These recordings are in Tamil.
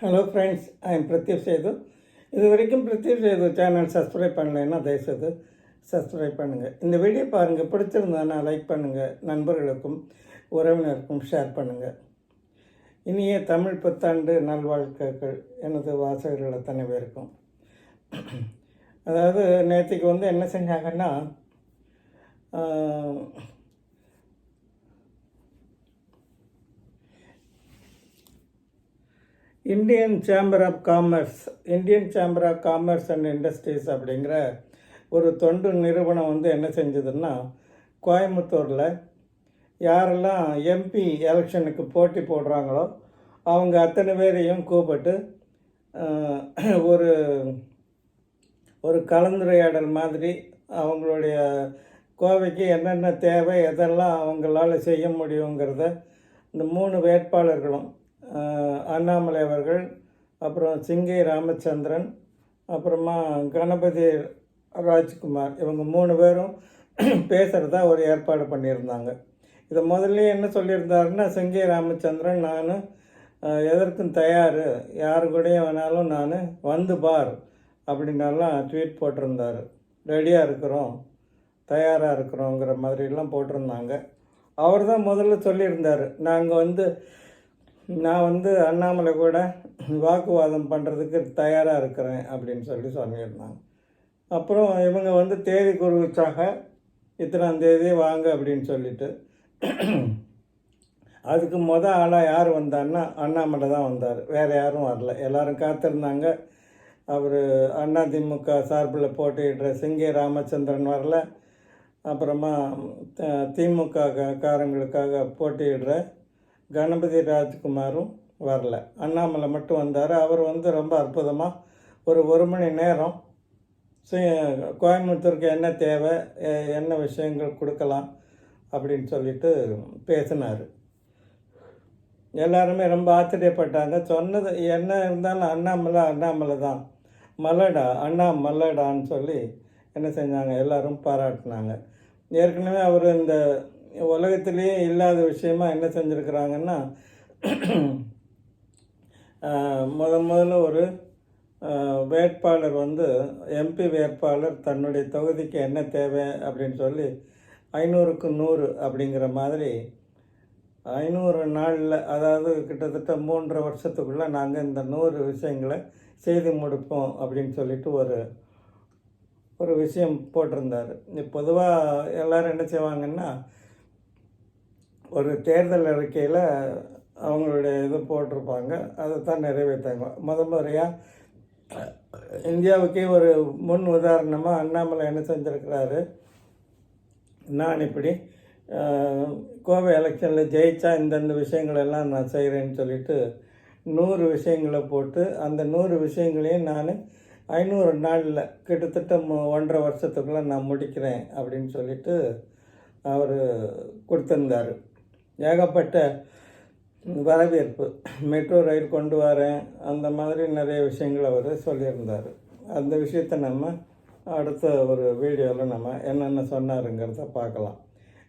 Hello friends I am Prathyup Sethu இது வரைக்கும் பிரத்யூப் சேது சேனல் சப்ஸ்கிரைப் பண்ணலைன்னா தயவுசெய்து சப்ஸ்கிரைப் பண்ணுங்கள் இந்த வீடியோ பாருங்கள் பிடிச்சிருந்தானா லைக் பண்ணுங்கள் நண்பர்களுக்கும் உறவினருக்கும் ஷேர் பண்ணுங்கள் இனிய தமிழ் புத்தாண்டு நல்வாழ்க்கைகள் எனது வாசகர்கள் அத்தனை பேருக்கும். அதாவது நேற்றுக்கு வந்து என்ன செஞ்சாங்கன்னா Indian chamber of commerce Indian chamber of commerce and industries அப்படிங்கிற ஒரு தொண்டு நிறுவனம் வந்து என்ன செஞ்சதுன்னா கோயம்புத்தூரில் யாரெல்லாம் எம்பி எலெக்ஷனுக்கு போட்டி போடுறாங்களோ அவங்க அத்தனை பேரையும் கூப்பிட்டு ஒரு ஒரு கலந்துரையாடல் மாதிரி அவங்களுடைய கோவைக்கு என்னென்ன தேவை எதெல்லாம் அவங்களால செய்ய முடியுங்கிறத இந்த மூணு வேட்பாளர்களும் அண்ணாமலை அவர்கள் அப்புறம் சிங்கை ராமச்சந்திரன் அப்புறமா கணபதி ராஜ்குமார் இவங்க மூணு பேரும் பேசுகிறதா ஒரு ஏற்பாடு பண்ணியிருந்தாங்க. இதை முதல்ல என்ன சொல்லியிருந்தாருன்னா சிங்கை ராமச்சந்திரன் நான் எதற்கும் தயார் யாரு கூடயும் வேணாலும் நான் வந்து பார் அப்படின்னெல்லாம் ட்வீட் போட்டிருந்தார். ரெடியாக இருக்கிறோம் தயாராக இருக்கிறோங்கிற மாதிரிலாம் போட்டிருந்தாங்க. அவர் தான் முதல்ல சொல்லியிருந்தார் நாங்கள் வந்து நான் வந்து அண்ணாமலை கூட வாக்குவாதம் பண்ணுறதுக்கு தயாராக இருக்கிறேன் அப்படின்னு சொல்லி சொல்லியிருந்தாங்க. அப்புறம் இவங்க வந்து தேதி குறிச்சாக இத்தனாம் தேதி வாங்க அப்படின்னு சொல்லிட்டு அதுக்கு முத ஆளாக யார் வந்தான்னா அண்ணாமலை தான் வந்தார். வேறு யாரும் வரல. எல்லாரும் காத்திருந்தாங்க. அவர் அதிமுக சார்பில் போட்டியிடுற சிங்கே ராமச்சந்திரன் வரல. அப்புறமா த- திமுக காரங்களுக்காக போட்டியிடுற கணபதி ராஜ்குமாரும் வரல. அண்ணாமலை மட்டும் வந்தார். அவர் வந்து ரொம்ப அற்புதமாக ஒரு ஒரு மணி நேரம் கோயம்புத்தூருக்கு என்ன தேவை என்ன விஷயங்கள் கொடுக்கலாம் அப்படின்னு சொல்லிட்டு பேசினார். எல்லாருமே ரொம்ப ஆச்சரியப்பட்டாங்க. சொன்னது என்ன இருந்தாலும் அண்ணாமலை அண்ணாமலை தான். மல்லடா அண்ணா மல்லடான்னு சொல்லி என்ன செஞ்சாங்க? எல்லாரும் பாராட்டினாங்க. ஏற்கனவே அவர் இந்த உலகத்திலேயே இல்லாத விஷயமா என்ன செஞ்சுருக்குறாங்கன்னா முதன் முதல்ல ஒரு வேட்பாளர் வந்து எம்பி வேட்பாளர் தன்னுடைய தொகுதிக்கு என்ன தேவை அப்படின்னு சொல்லி ஐநூறுக்கு நூறு அப்படிங்கிற மாதிரி ஐநூறு நாளில் அதாவது கிட்டத்தட்ட மூன்றரை வருஷத்துக்குள்ளே நாங்கள் இந்த நூறு விஷயங்களை செய்து முடிப்போம் அப்படின்னு சொல்லிட்டு ஒரு ஒரு விஷயம் போட்டிருந்தார். பொதுவாக எல்லோரும் என்ன செய்வாங்கன்னா ஒரு தேர்தல் அறிக்கையில் அவங்களுடைய இது போட்டிருப்பாங்க. அதை தான் நிறைவேற்றாங்க. முத முறையாக இந்தியாவுக்கே ஒரு முன் உதாரணமாக அண்ணாமலை என்ன செஞ்சுருக்கிறாரு? நான் இப்படி கோவை எலெக்ஷனில் ஜெயித்தா இந்தந்த விஷயங்களெல்லாம் நான் செய்கிறேன்னு சொல்லிட்டு நூறு விஷயங்களை போட்டு அந்த நூறு விஷயங்களையும் நான் ஐநூறு நாளில் கிட்டத்தட்ட மு- ஒன்றரை வருஷத்துக்குள்ளே நான் முடிக்கிறேன் அப்படின்னு சொல்லிட்டு அவர் கொடுத்துருந்தார். ஏகப்பட்ட வரவேற்பு. மெட்ரோ ரயில் கொண்டு வரேன். அந்த மாதிரி நிறைய விஷயங்கள் அவர் சொல்லியிருந்தார். அந்த விஷயத்தை நம்ம அடுத்த ஒரு வீடியோவில் நம்ம என்னென்ன சொன்னாருங்கிறத பார்க்கலாம்.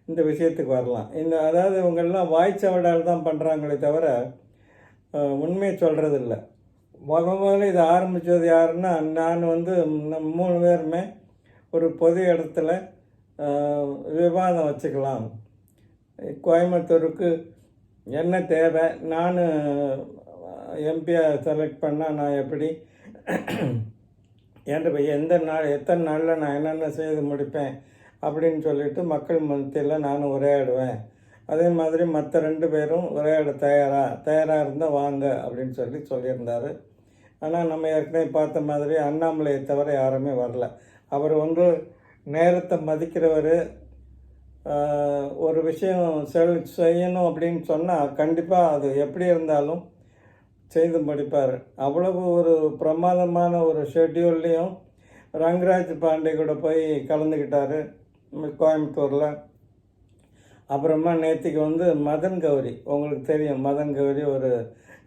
இந்த விஷயத்துக்கு வரலாம். இந்த அதாவது இவங்கெல்லாம் வாய்ச்சவடால் தான் பண்ணுறாங்களே தவிர உண்மையை சொல்கிறது இல்லை முத முதல்ல இதை ஆரம்பித்தது யாருன்னா நான் வந்து நம்ம மூணு பேருமே ஒரு பொது இடத்துல விவாதம் வச்சுக்கலாம். கோயம்புத்தூருக்கு என்ன தேவை? நான் எம்பியை செலக்ட் பண்ணால் நான் எப்படி? என்ற எந்த நாள் எத்தனை நாளில் நான் என்னென்ன செய்து முடிப்பேன்? அப்படின்னு சொல்லிட்டு மக்கள் மத்தியில் நான் உரையாடுவேன். அதே மாதிரி மற்ற ரெண்டு பேரும் உரையாட தயாராக தயாராக இருந்தால் வாங்க அப்படின்னு சொல்லி சொல்லியிருந்தார். ஆனால் நம்ம ஏற்கனவே பார்த்த மாதிரி அண்ணாமலையை தவிர யாருமே வரல. அவர் வந்து நேரத்தை மதிக்கிறவர் ஒரு விஷயம் செல் செய்யணும் அப்படின்னு சொன்னால் கண்டிப்பாக அது எப்படி இருந்தாலும் செய்து முடிப்பார். அவ்வளவு ஒரு பிரமாதமான ஒரு ஷெட்யூல்லையும் ரங்கராஜ் பாண்டே கூட போய் கலந்துக்கிட்டார் கோயம்புத்தூரில். அப்புறமா நேற்றுக்கு வந்து மதன் கௌரி உங்களுக்கு தெரியும் மதன் கௌரி ஒரு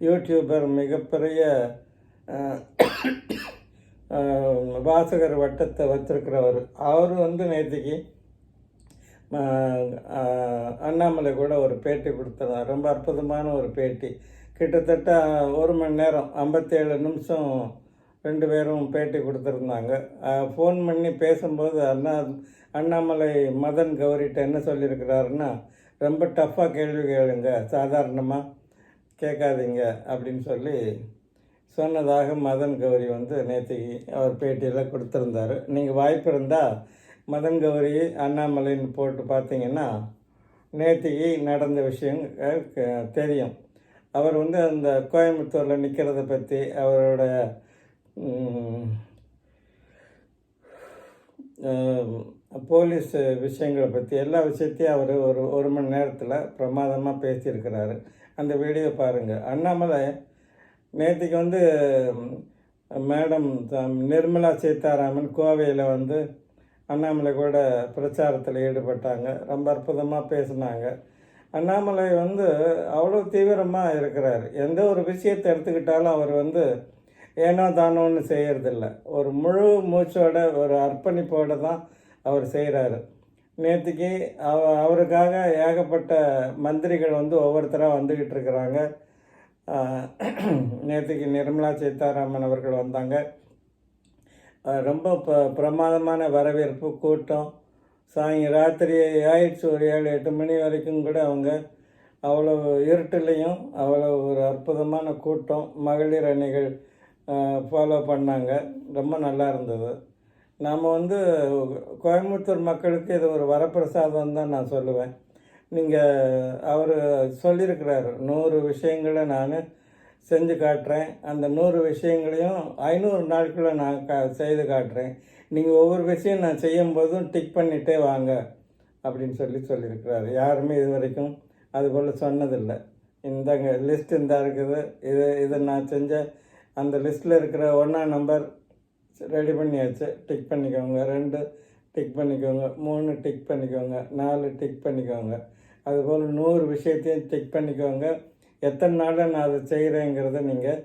யூடியூபர் மிகப்பெரிய வாசகர் வட்டத்தை வச்சுருக்கிறவர். அவர் வந்து நேற்றுக்கு அண்ணாமலை கூட ஒரு பேட்டி கொடுத்துருந்தார் ரொம்ப அற்புதமான ஒரு பேட்டி. கிட்டத்தட்ட ஒரு மணி நேரம் ஐம்பத்தேழு நிமிஷம் ரெண்டு பேரும் பேட்டி கொடுத்துருந்தாங்க. ஃபோன் பண்ணி பேசும்போது அண்ணா அண்ணாமலை மதன் கௌரிட்ட என்ன சொல்லியிருக்கிறாருன்னா ரொம்ப டஃப்பாக கேள்வி கேளுங்க சாதாரணமாக கேட்காதீங்க அப்படின்னு சொல்லி சொன்னதாக மதன் கௌரி வந்து நேற்றுக்கு அவர் பேட்டியில் கொடுத்துருந்தாரு. நீங்கள் வாய்ப்பு இருந்தால் மதங்கௌரி அண்ணாமலைன்னு போட்டு பார்த்தீங்கன்னா நேற்றுக்கு நடந்த விஷயம் தெரியும். அவர் வந்து அந்த கோயம்புத்தூரில் நிற்கிறத பற்றி அவரோட போலீஸ் விஷயங்களை பற்றி எல்லா விஷயத்தையும் அவர் ஒரு ஒரு மணி நேரத்தில் பிரமாதமாக பேசியிருக்கிறாரு. அந்த வீடியோ பாருங்கள் அண்ணாமலை நேற்றுக்கு வந்து மேடம் நிர்மலா சீதாராமன் கோவையில் வந்து அண்ணாமலை கூட பிரச்சாரத்தில் ஈடுபட்டாங்க. ரொம்ப அற்புதமாக பேசினாங்க. அண்ணாமலை வந்து அவ்வளோ தீவிரமாக இருக்கிறார். எந்த ஒரு விஷயத்தை எடுத்துக்கிட்டாலும் அவர் வந்து ஏனோ தானோன்னு செய்கிறதில்ல ஒரு முழு மூச்சோட ஒரு அர்ப்பணிப்போடு தான் அவர் செய்கிறாரு நேற்றுக்கு அவ அவருக்காக ஏகப்பட்ட மந்திரிகள் வந்து ஒவ்வொருத்தராக வந்துக்கிட்டு இருக்கிறாங்க. நேற்றுக்கு நிர்மலா சீதாராமன் அவர்கள் வந்தாங்க. ரொம்ப ப பிரமாதமான வரவேற்பு கூட்டம். சாயங்க ராத்திரி ஆயிடுச்சு ஒரு ஏழு எட்டு மணி வரைக்கும் கூட அவங்க அவ்வளோ இருட்டுலேயும் அவ்வளோ ஒரு அற்புதமான கூட்டம் மகளிர் அணிகள் ஃபாலோ பண்ணாங்க. ரொம்ப நல்லா இருந்தது. நாம் வந்து கோயம்புத்தூர் மக்களுக்கு இது ஒரு வரப்பிரசாதம் தான் நான் சொல்லுவேன். நீங்கள் அவர் சொல்லியிருக்கிறாரு நூறு விஷயங்களை நான் செஞ்சு காட்டுறேன். அந்த நூறு விஷயங்களையும் ஐநூறு நாட்களில் நான் கா செய்து காட்டுறேன். நீங்கள் ஒவ்வொரு விஷயம் நான் செய்யும்போதும் டிக் பண்ணிகிட்டே வாங்க அப்படின்னு சொல்லி சொல்லியிருக்கிறாரு. யாருமே இது வரைக்கும் அதுபோல் சொன்னதில்லை. இந்தங்க லிஸ்ட் இந்த இருக்குது. இது இதை நான் செஞ்ச அந்த லிஸ்ட்டில் இருக்கிற ஒன்றாம் நம்பர் ரெடி பண்ணியாச்சு. டிக் பண்ணிக்கோங்க. ரெண்டு டிக் பண்ணிக்கோங்க. மூணு டிக் பண்ணிக்கோங்க. நாலு டிக் பண்ணிக்கோங்க. அதுபோல் நூறு விஷயத்தையும் டிக் பண்ணிக்கோங்க. எத்தனை நாளில் நான் அதை செய்கிறேங்கிறத நீங்கள்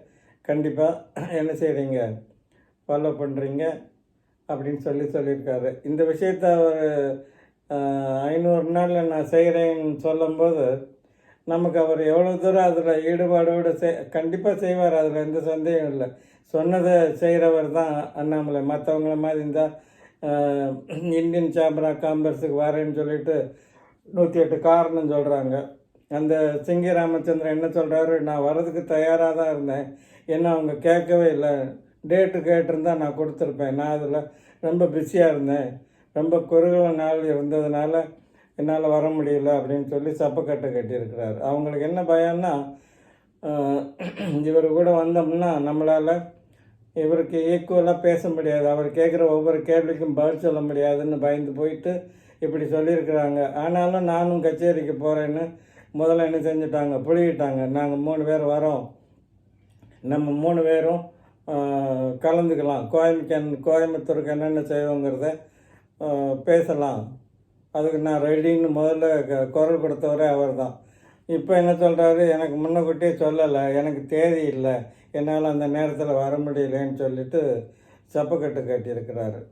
கண்டிப்பாக என்ன செய்கிறீங்க ஃபாலோ பண்ணுறீங்க அப்படின்னு சொல்லி சொல்லியிருக்காரு. இந்த விஷயத்த அவர் ஐநூறு நாளில் நான் செய்கிறேன்னு சொல்லும்போது நமக்கு அவர் எவ்வளோ தூரம் அதில் ஈடுபாடோடு செய் கண்டிப்பாக செய்வார். அதில் எந்த சந்தேகம் இல்லை. சொன்னதை செய்கிறவர் தான் அண்ணாமலை. மற்றவங்கள மாதிரி இருந்தால் இந்தியன் சாம்பரா காம்பர்ஸுக்கு வரேன்னு சொல்லிட்டு நூற்றி எட்டு காரணம் சொல்கிறாங்க அந்த சிங்கி ராமச்சந்திரன் என்ன சொல்கிறாரு நான் வர்றதுக்கு தயாராக தான் இருந்தேன். என்ன அவங்க கேட்கவே இல்லை. டேட்டு கேட்டிருந்தா நான் கொடுத்துருப்பேன். நான் அதில் ரொம்ப பிஸியாக இருந்தேன். ரொம்ப குறுகல நாள் இருந்ததுனால என்னால் வர முடியல அப்படின்னு சொல்லி சப்பக்கட்டை கட்டியிருக்கிறாரு. அவங்களுக்கு என்ன பயம்னா இவர் கூட வந்தோம்னா நம்மளால் இவருக்கு ஈக்குவலாக பேச முடியாது. அவர் கேட்குற ஒவ்வொரு கேள்விக்கும் பதில் சொல்ல முடியாதுன்னு பயந்து போயிட்டு இப்படி சொல்லியிருக்கிறாங்க. ஆனாலும் நானும் கச்சேரிக்கு போகிறேன்னு முதல்ல என்ன செஞ்சுட்டாங்க? புழியிட்டாங்க நாங்கள் மூணு பேர் வரோம். நம்ம மூணு பேரும் கலந்துக்கலாம். கோயம்புக்கன் கோயம்புத்தூருக்கு என்னென்ன செய்வோங்கிறத பேசலாம். அதுக்கு நான் ரெடின்னு முதல்ல க- குரல் கொடுத்தவரே அவர் தான் இப்போ என்ன சொல்கிறாரு எனக்கு முன்னக்கூட்டியே சொல்லலை. எனக்கு தேதி இல்லை. என்னால் அந்த நேரத்தில் வர முடியலன்னு சொல்லிட்டு சப்பக்கட்டு கட்டியிருக்கிறாரு.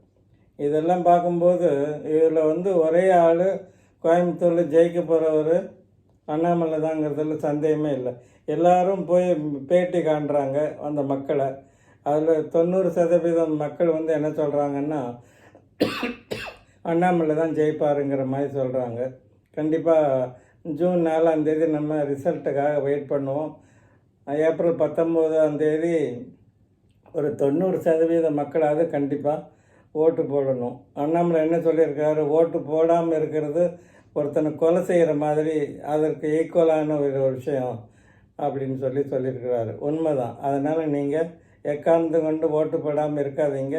இதெல்லாம் பார்க்கும்போது இதில் வந்து ஒரே ஆள் கோயம்புத்தூரில் ஜெயிக்க போகிறவர் அண்ணாமலை தாங்கிறதுல சந்தேகமே இல்லை. எல்லாரும் போய் பேட்டி காண்றாங்க அந்த மக்களை. அதில் தொண்ணூறு சதவீதம் மக்கள் வந்து என்ன சொல்கிறாங்கன்னா அண்ணாமலை தான் ஜெயிப்பாருங்கிற மாதிரி சொல்கிறாங்க கண்டிப்பாக ஜூன் நாலாந்தேதி நம்ம ரிசல்ட்டுக்காக வெயிட் பண்ணுவோம். ஏப்ரல் பத்தொம்போதாம் தேதி ஒரு தொண்ணூறு சதவீத மக்களாவது கண்டிப்பாக ஓட்டு போடணும். அண்ணாமலை என்ன சொல்லியிருக்காரு? ஓட்டு போடாமல் இருக்கிறது ஒருத்தனை கொலை செய்கிற மாதிரி அதற்கு ஈக்குவலான ஒரு விஷயம் அப்படின்னு சொல்லி சொல்லியிருக்கிறாரு. உண்மைதான். அதனால் நீங்கள் எக்காந்து கொண்டு ஓட்டு போடாமல் இருக்காதீங்க.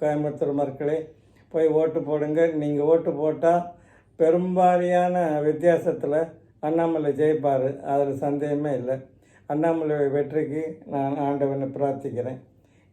கோயம்புத்தூர் மக்களே போய் ஓட்டு போடுங்க. நீங்கள் ஓட்டு போட்டால் பெரும்பாலியான வித்தியாசத்தில் அண்ணாமலை ஜெயிப்பார். அதில் சந்தேகமே இல்லை. அண்ணாமலை வெற்றிக்கு நான் ஆண்டவனை பிரார்த்திக்கிறேன்.